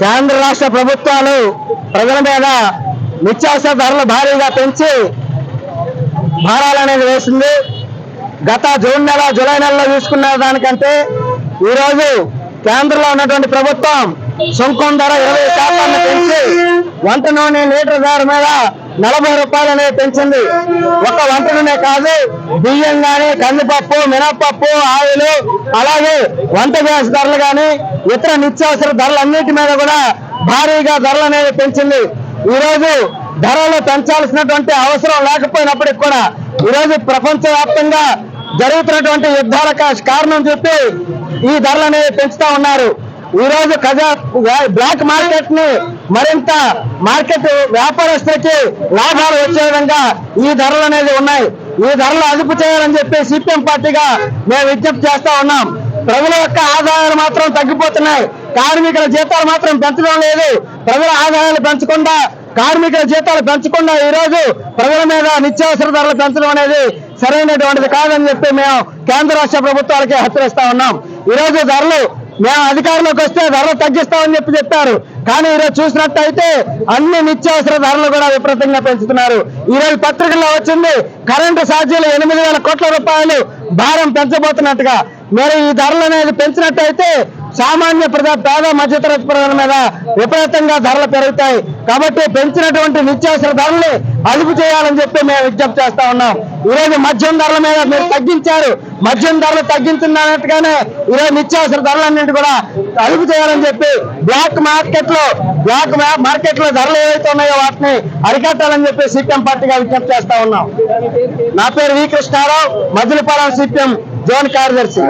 కేంద్ర రాష్ట్ర ప్రభుత్వాలు ప్రజల మీద నిత్యావసర ధరలు భారీగా పెంచి భారాలు అనేది వేసింది. గత జూన్ నెల జూలై నెలలో చూసుకున్న దానికంటే ఈరోజు కేంద్రంలో ఉన్నటువంటి ప్రభుత్వం సుంకం ధర ఇరవై శాతాన్ని పెంచి వంట నూనె లీటర్ ధర మీద నలభై రూపాయలు అనేది పెంచింది. ఒక వంట నూనె కాదు బియ్యం కానీ కందిపప్పు మినప్పప్పు ఆయిల్ అలాగే వంట గ్యాస్ ధరలు కానీ ఇతర నిత్యావసర ధరలు అన్నిటి మీద కూడా భారీగా ధరలు అనేది పెంచింది. ఈ రోజు ధరలు పెంచాల్సినటువంటి అవసరం లేకపోయినప్పటికి కూడా ఈ రోజు ప్రపంచ వ్యాప్తంగా జరుగుతున్నటువంటి యుద్ధాల కారణం చెప్పి ఈ ధరలు అనేవి పెంచుతా ఉన్నారు. ఈ రోజు బ్లాక్ మార్కెట్ని మరింత మార్కెట్ వ్యాపారస్తులకి లాభాలు వచ్చే విధంగా ఈ ధరలు అనేది ఉన్నాయి. ఈ ధరలు అదుపు చేయాలని చెప్పి సిపిఎం పార్టీగా మేము విజ్ఞప్తి చేస్తా ఉన్నాం. ప్రజల యొక్క ఆదాయాలు మాత్రం తగ్గిపోతున్నాయి. కార్మికుల జీతాలు మాత్రం పెంచడం లేదు. ప్రజల ఆదాయాలు పెంచకుండా కార్మికుల జీతాలు పెంచకుండా ఈ రోజు ప్రజల మీద నిత్యావసర ధరలు పెంచడం అనేది సరైనటువంటిది కాదని చెప్పి మేము కేంద్ర రాష్ట్ర ప్రభుత్వాలకి హెచ్చరిస్తా ఉన్నాం. ఈ రోజు ధరలు మేము అధికారంలోకి వస్తే ధరలు తగ్గిస్తామని చెప్పి చెప్పారు. కానీ ఈరోజు చూసినట్టయితే అన్ని నిత్యావసర ధరలు కూడా విపరీతంగా పెంచుతున్నారు. ఈరోజు పత్రికల్లో వచ్చింది కరెంటు ఛార్జీలు ఎనిమిది వేల కోట్ల రూపాయలు భారం పెంచబోతున్నట్టుగా. మరి ఈ ధరలు అనేది పెంచినట్టయితే సామాన్య ప్రజా పేద మధ్యతరగతి ప్రజల మీద విపరీతంగా ధరలు పెరుగుతాయి. కాబట్టి పెంచినటువంటి నిత్యావసర ధరలు అదుపు చేయాలని చెప్పి మేము విజ్ఞప్తి చేస్తా ఉన్నాం. ఈరోజు మద్యం ధరల మీద మీరు తగ్గించారు. మద్యం ధరలు తగ్గించినట్టుగానే ఈరోజు నిత్యావసర ధరలన్నింటి కూడా అదుపు చేయాలని చెప్పి బ్లాక్ మార్కెట్లో బ్లాక్ మార్కెట్లో ధరలు ఏవైతే ఉన్నాయో వాటిని అరికట్టాలని చెప్పి సిపిఎం పార్టీగా విజ్ఞప్తి చేస్తా ఉన్నాం. నా పేరు V Krishnarao Madhulapalem CPM zone కార్యదర్శి.